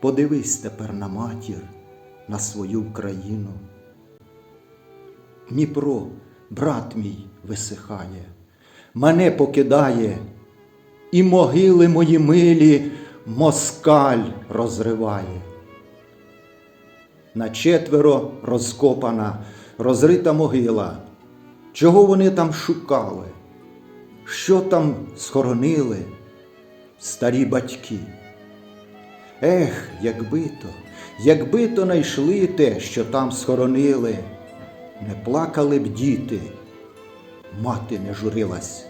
подивись тепер на матір, на свою країну. Дніпро, брат мій, висихає, мене покидає, і могили мої милі москаль розриває. На четверо розкопана, розрита могила. Чого вони там шукали? Що там схоронили старі батьки? Ех, якби то, якби то найшли те, що там схоронили, не плакали б діти, мати не журилась.